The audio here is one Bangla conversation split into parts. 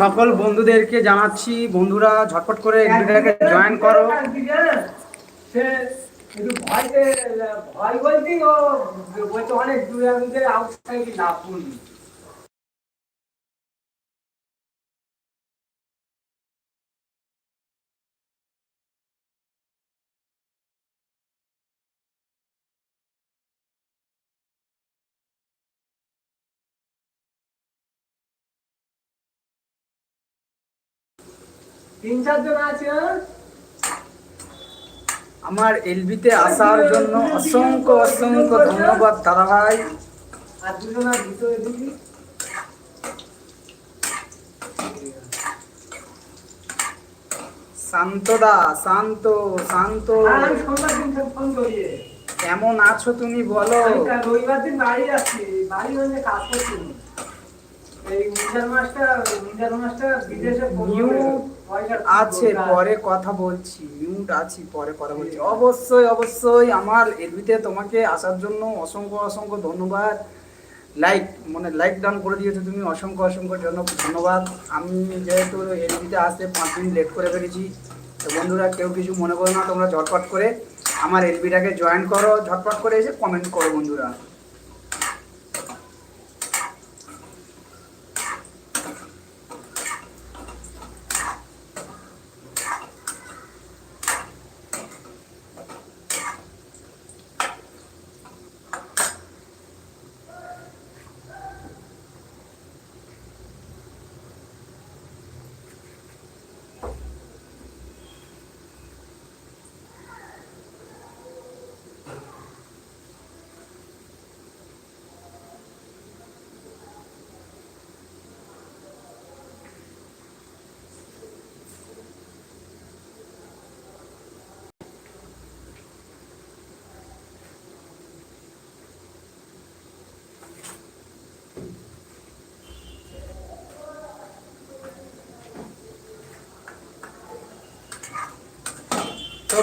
সকল বন্ধুদেরকে জানাচ্ছি, বন্ধুরা, ঝটপট করে জয়েন করো। ভয় ভয় বলতেই ও বলছে অনেক দূরে আউটসাইড না তিন চারজন আছে? আমার এলবিতে আসার জন্য অসংখ্য অসংখ্য ধন্যবাদ দাদা ভাই। আর দুজন আর ভিতরে ঢুকি শান্তদা শান্ত শান্ত। কেমন আছো তুমি বলো? রবিবার দিন বাড়ি আছি বাড়ি মানে কাজ করছি। এই উইন্টার মাসটা উইন্টার মাসটা বিদেশে Mute আছে, পরে কথা বলছি মিউট আছি, পরে কথা বলছি। অবশ্যই অবশ্যই আমার এলবিতে তোমাকে আসার জন্য অসংখ্য অসংখ্য ধন্যবাদ। লাইক মানে লাইক ডাউন করে দিয়েছ তুমি, অসংখ্য অসংখ্য জন্য ধন্যবাদ। আমি যেহেতু এলবিতে আসতে পাঁচ দিন লেট করে ফেলেছি, তো বন্ধুরা কেউ কিছু মনে করো না, তোমরা ঝটপট করে আমার এলবিটাকে জয়েন করো, ঝটপট করে এসে কমেন্ট করো বন্ধুরা।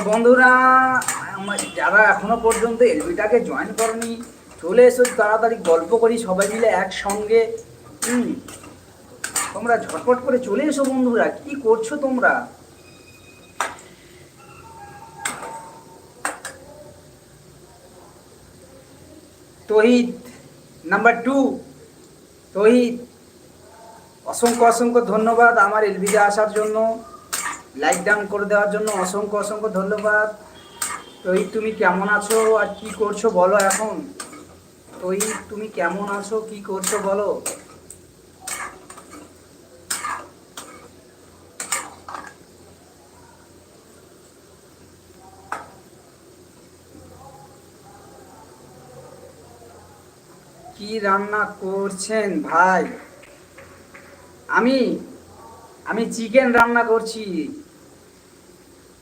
বন্ধুরা যারা এখনও পর্যন্ত এলবিটাকে জয়েন করনি, চলে এসো তাড়াতাড়ি গল্প করি, সবাই মিলে একসঙ্গে। হুম, তোমরা ঝটপট করে চলে এসো বন্ধুরা, কি করছ তোমরা? তহিদ নাম্বার টু তহিদ, অসংখ্য অসংখ্য ধন্যবাদ আমার এলবিতে আসার জন্য। লাইক ডাউন করে দেওয়ার জন্য অসংখ্য অসংখ্য ধন্যবাদ। তৈরি তুমি কেমন আছো আর কি করছ বলো এখন? তৈরি তুমি কেমন আছো, কি করছ বলো? কি রান্না করছেন ভাই? আমি আমি চিকেন রান্না করছি।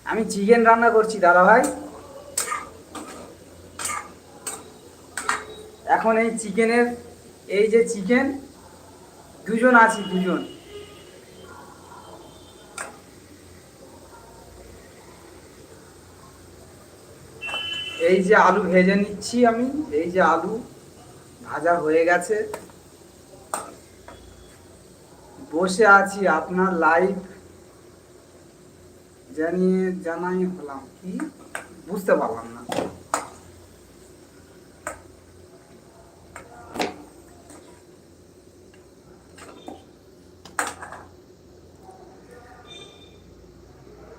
আমি চিকেন রান্না করছি, দাদা ভাই। এখন এই চিকেনের, এই যে চিকেন, দুজন আছি, দুজন। এই যে আলু ভেজে নিচ্ছি আমি, এই যে আলু ভাজা হয়ে গেছে। বসে আছি আপনার লাইভ জানিয়ে, জানাই হলাম। কি? বুঝতে পারলাম না।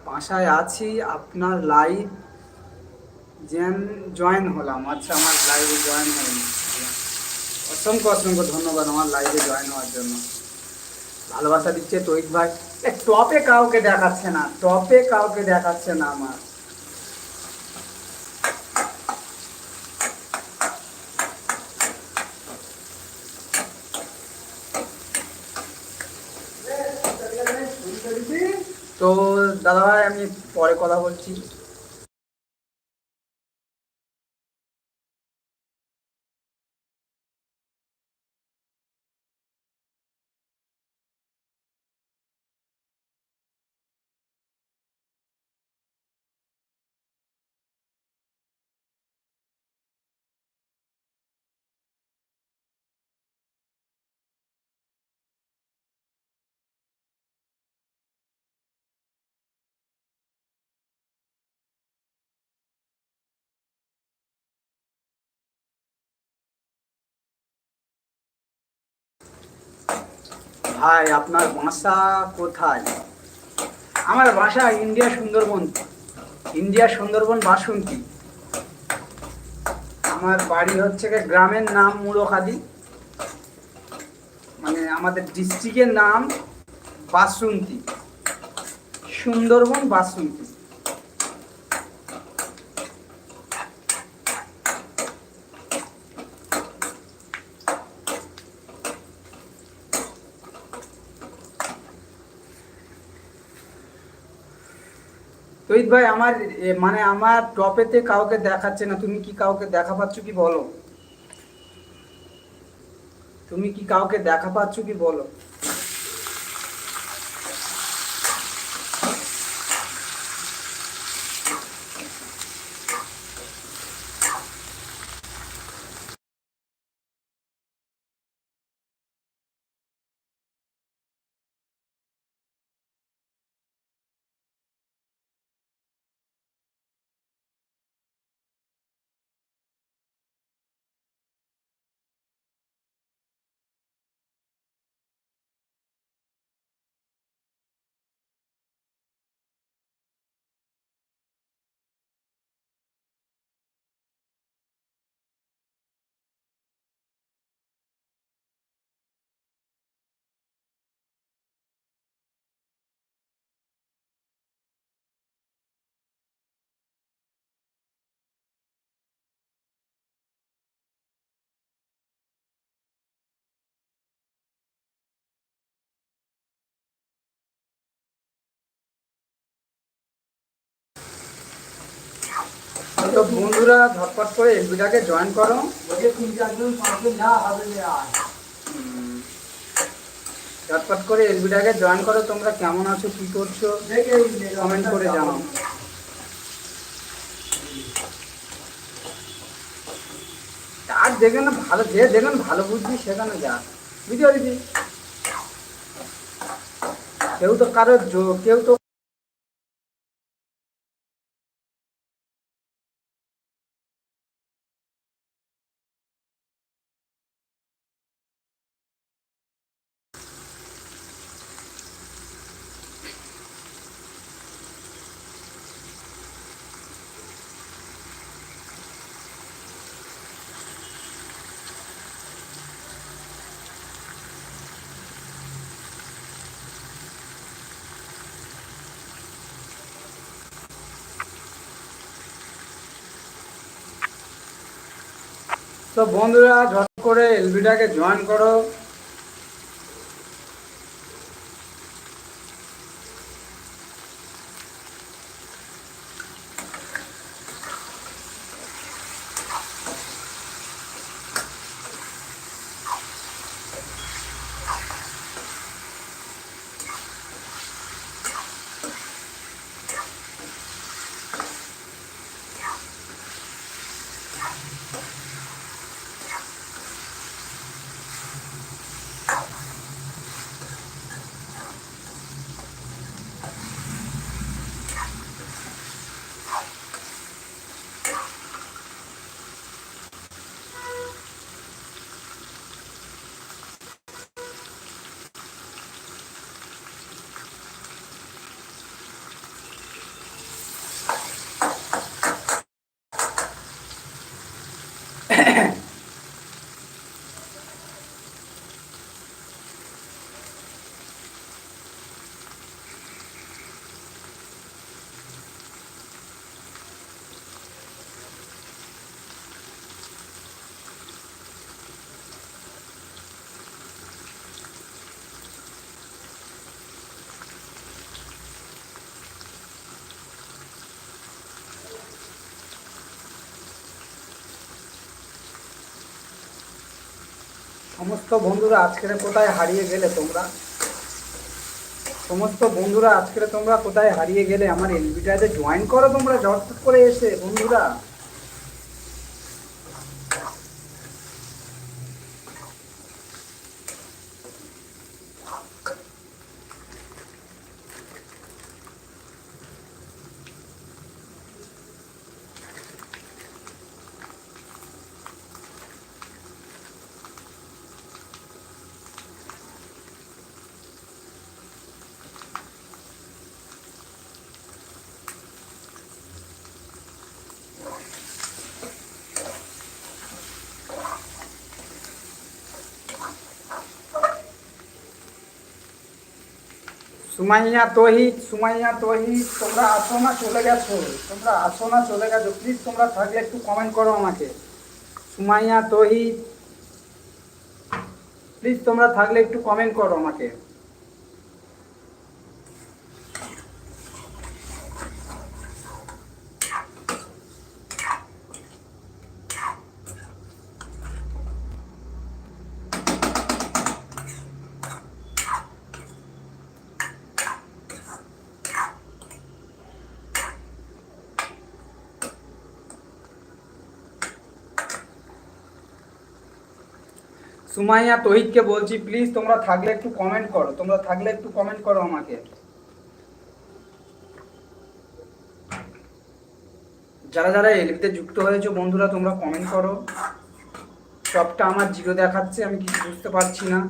বাসায় আছি, আপনার লাইভ যেন জয়েন হলাম। আচ্ছা আমার লাইভে জয়েন হয়নি। অসংখ্য অসংখ্য ধন্যবাদ আমার লাইভে জয়েন হওয়ার জন্য। ভালোবাসা দিচ্ছে তৈত ভাই। টপে কাউকে দেখাচ্ছে না টপে কাউকে দেখাচ্ছে না আমার। তো দাদা ভাই আমি পরে কথা বলছি। ভাই, আপনার বাসা কোথায়? আমার বাসা ইন্ডিয়া সুন্দরবন। ইন্ডিয়া সুন্দরবন বাসন্তী। আমার বাড়ি হচ্ছে গ্রামের নাম মুড়োখাদি। মানে আমাদের ডিস্ট্রিক্টের নাম বাসন্তী। সুন্দরবন বাসন্তী। তৈত ভাই, আমার মানে আমার টপেতে কাউকে দেখাচ্ছে না। তুমি কি কাউকে দেখা পাচ্ছ কি বলো? তুমি কি কাউকে দেখা পাচ্ছ কি বলো? তো বন্ধুরা করে জয়েন করো। ঝটপট করে এলবিটাকে জয়েন করো, তোমরা কেমন আছো করছ? কমেন্ট করে জানাও। যেখানে ভালো, যে যেখানে ভালো বুঝবি সেখানে যা বুঝতে পারবি কেউ তো কারও জো- কেউ তো তো বন্ধুরা ঝট করে এলবিটাকে জয়েন করো। সমস্ত বন্ধুরা আজকের কোথায় হারিয়ে গেলে তোমরা? সমস্ত বন্ধুরা আজকের তোমরা কোথায় হারিয়ে গেলে? আমার এলবিটাতে জয়েন করো তোমরা ঝটফট করে এসে, বন্ধুরা। সুমাইয়া তহিদ সুমাইয়া তহিদ তোমরা আসো না, চলে গেছো। তোমরা আসো না, চলে গেছো। প্লিজ তোমরা থাকলে একটু কমেন্ট করো আমাকে। সুমাইয়া তহিদ প্লিজ তোমরা থাকলে একটু কমেন্ট করো আমাকে। সুমাইয়া তহিদকে বলছি প্লিজ তোমরা থাকলে একটু কমেন্ট করো, তোমরা থাকলে একটু কমেন্ট করো আমাকে। যারা যারা এলবিতে যুক্ত হয়েছো, বন্ধুরা, তোমরা কমেন্ট করো। সবটা আমার জিরো দেখাচ্ছে, আমি কিছু বুঝতে পারছি না।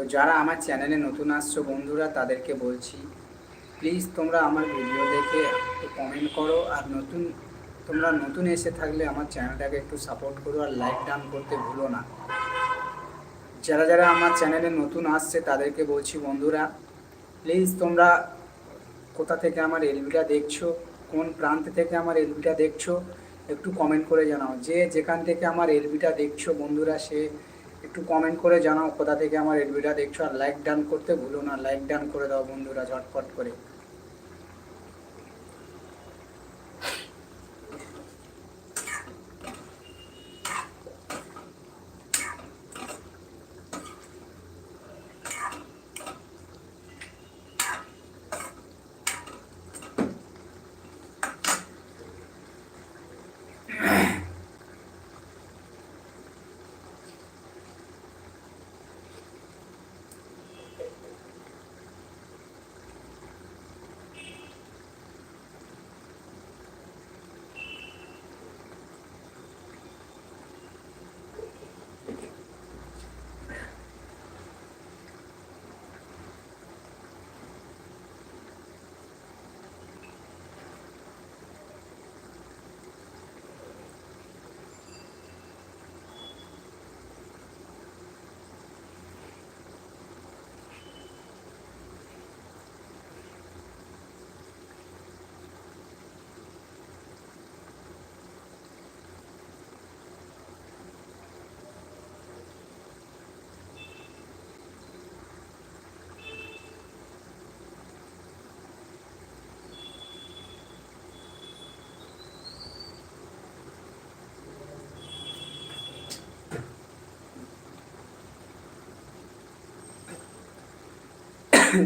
তো যারা আমার চ্যানেলে নতুন আসছো বন্ধুরা, তাদেরকে বলছি প্লিজ তোমরা আমার ভিডিও দেখে একটু কমেন্ট করো আর নতুন, তোমরা নতুন এসে থাকলে আমার চ্যানেলটাকে একটু সাপোর্ট করো আর লাইক ডান করতে ভুলো না। যারা যারা আমার চ্যানেলে নতুন আসছে, তাদেরকে বলছি বন্ধুরা প্লিজ তোমরা কোথা থেকে আমার এলবিটা দেখছ, কোন প্রান্ত থেকে আমার এলবিটা দেখছ, একটু কমেন্ট করে জানাও। যে যেখান থেকে আমার এলবিটা দেখছ বন্ধুরা, সে একটু কমেন্ট করে জানাও কোথা থেকে আমার এলবিটা দেখছ, আর লাইক ডান করতে ভুলো না। লাইক ডান করে দাও বন্ধুরা, ঝটপট করে।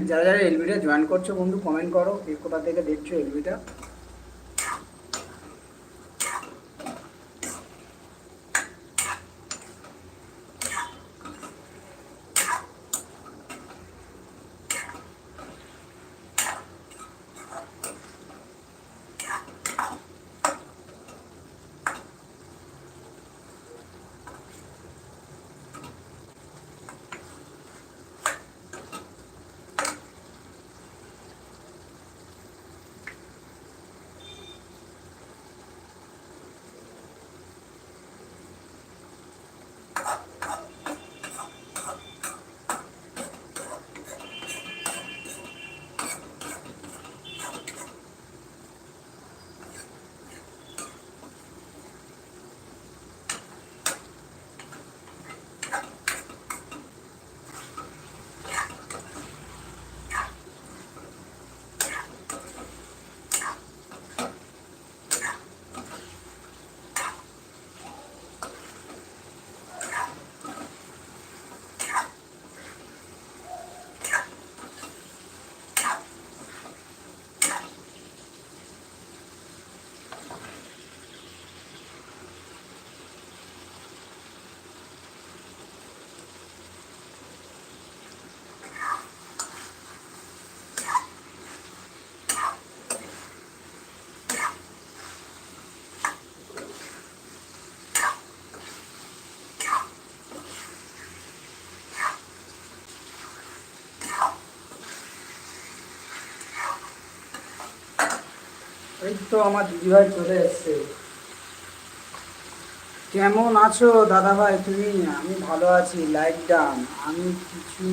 যারা যারা এলবিটা জয়েন করছ বন্ধু কমেন্ট করো কোথা থেকে দেখছ এলবিটা এই আমার দিদিভাই চলে এসছে। কেমন আছো দাদা ভাই তুমি, আমি ভালো আছি লাইক ডান আমি কিছু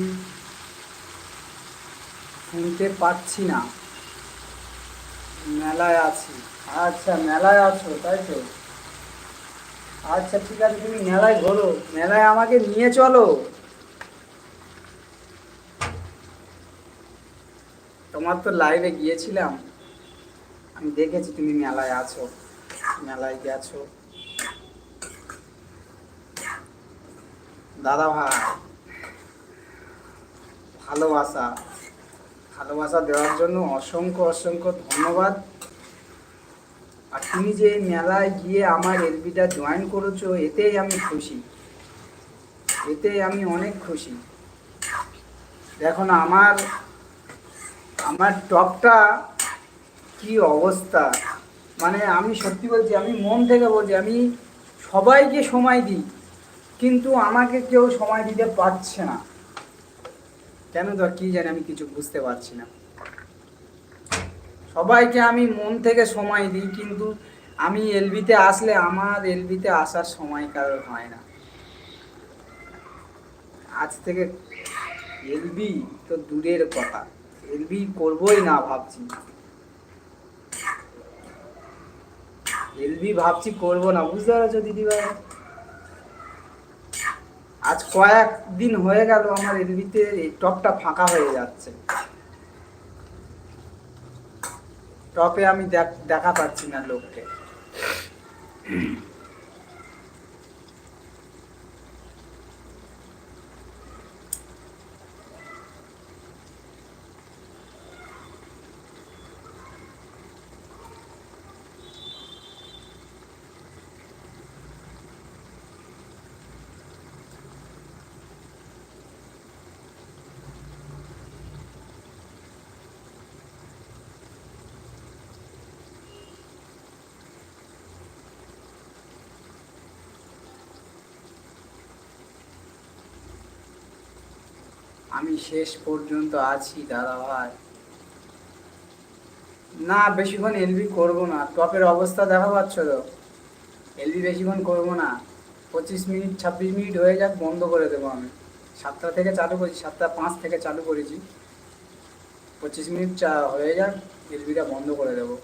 শুনতে পাচ্ছি না। মেলায় আছি। আচ্ছা মেলায় আছো, তাই তো? আচ্ছা ঠিক আছে, তুমি মেলায় ঘোরো মেলায় আমাকে নিয়ে চলো। তোমার তো লাইভে গিয়েছিলাম। আমি দেখেছি তুমি মেলায় আছো, মেলায় গেছো। দাদা ভাই, ভালোবাসা ভালোবাসা দেওয়ার জন্য অসংখ্য অসংখ্য ধন্যবাদ। আর তুমি যে মেলায় গিয়ে আমার এলবিটা জয়েন করেছ, এতেই আমি খুশি। এতেই আমি অনেক খুশি। দেখো না, আমার আমার টপটা কি অবস্থা? মানে আমি সত্যি বলছি, আমি মন থেকে বলছি, আমি সবাইকে সময় দিই, কিন্তু আমাকে কেউ সময় দিতে পারছে না। কেন তো কি জানি আমি কিছু বুঝতে পারছি না। সবাইকে আমি মন থেকে সময় দিই, কিন্তু আমি এলবিতে আসলে আমার এলবিতে আসার সময় কারোর হয় না। আজ থেকে এলবি তো দূরের কথা এলবি করবোই না ভাবছি। এলবি ভাবছি করব না, বুঝতে পারছ দিদিভাই আজ কয়েক দিন হয়ে গেল আমার এলবিতে এই টপটা ফাঁকা হয়ে যাচ্ছে। টপে আমি দেখ- পাচ্ছি না লোককে। আমি শেষ পর্যন্ত আছি দাদা ভাই না, বেশিক্ষণ এলবি করব না। টপের অবস্থা দেখা পাচ্ছ তো? এলবি বেশিক্ষণ করব না। পঁচিশ মিনিট, ছাব্বিশ মিনিট হয়ে যাক, বন্ধ করে দেবো আমি। সাতটা থেকে চালু করেছি, সাতটা পাঁচ থেকে চালু করেছি। পঁচিশ মিনিট চা- হয়ে যাক এলবিটা বন্ধ করে দেবো।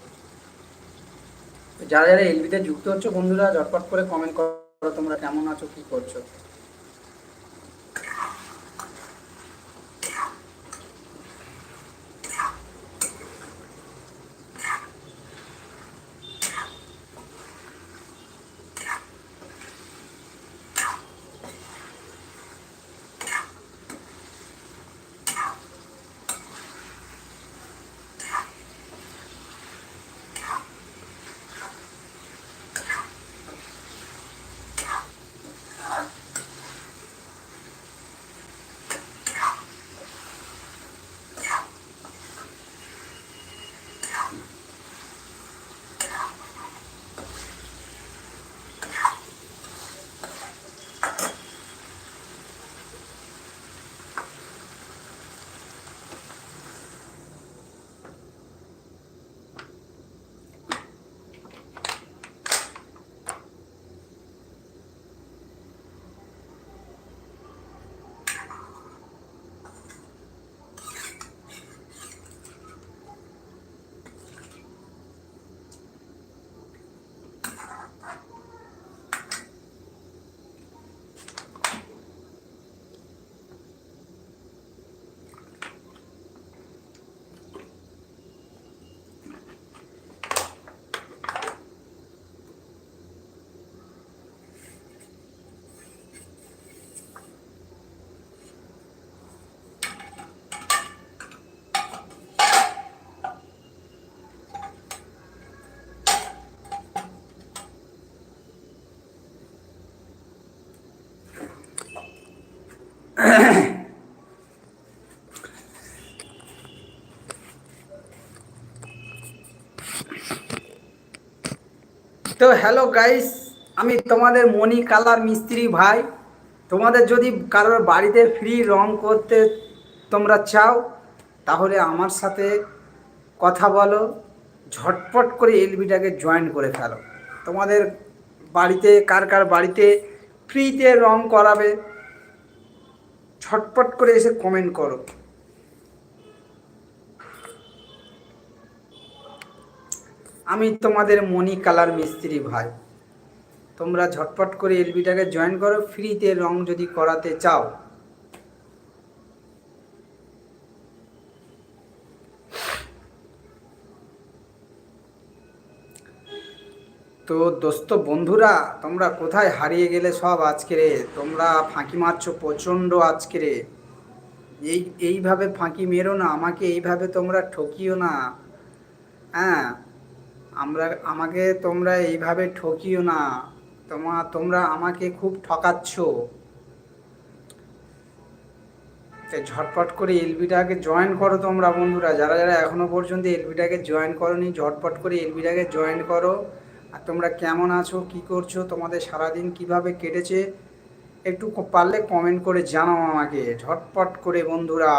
যারা যারা এলবিতে যুক্ত হচ্ছে, বন্ধুরা, ঝটপট করে কমেন্ট করো তোমরা কেমন আছো, কি করছ। তো হ্যালো গাইস আমি তোমাদের মনি কালার মিস্ত্রি ভাই। তোমাদের যদি কারোর বাড়িতে ফ্রি রং করতে তোমরা চাও, তাহলে আমার সাথে কথা বলো, ঝটপট করে এলবিটাকে জয়েন করে ফেলো। তোমাদের বাড়িতে, কার কার বাড়িতে ফ্রিতে রং করাবে ঝটপট করে এসে কমেন্ট করো। আমি তোমাদের মনি কালার মিস্ত্রি ভাই। তোমরা ঝটপট করে এলবিটাকে জয়েন করো ফ্রিতে রং যদি করাতে চাও। তো দোস্ত বন্ধুরা, তোমরা কোথায় হারিয়ে গেলে সব আজকে রে? তোমরা ফাঁকি মারছো প্রচণ্ড আজকে রে। এই, এইভাবে ফাঁকি মেরো না, আমাকে এইভাবে তোমরা ঠকিও না। হ্যাঁ আমরা, আমাকে তোমরা এইভাবে ঠকিও না। তোমা, তোমরা আমাকে খুব ঠকাচ্ছ। ঝটপট করে এলবিটাকে জয়েন করো তোমরা বন্ধুরা। যারা যারা এখনও পর্যন্ত এলবিটাকে জয়েন করো নি ঝটপট করে এলবিটাকে জয়েন করো। আর তোমরা কেমন আছো, কি করছ, তোমাদের সারাদিন কীভাবে কেটেছে, একটু পারলে কমেন্ট করে জানাও আমাকে, ঝটপট করে বন্ধুরা।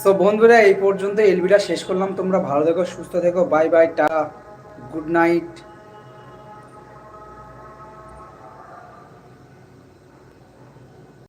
সো বন্ধুরা, এই পর্যন্ত এলবিটা শেষ করলাম। তোমরা ভালো থেকো, সুস্থ থেকো, বাই বাই, টা, গুড নাইট।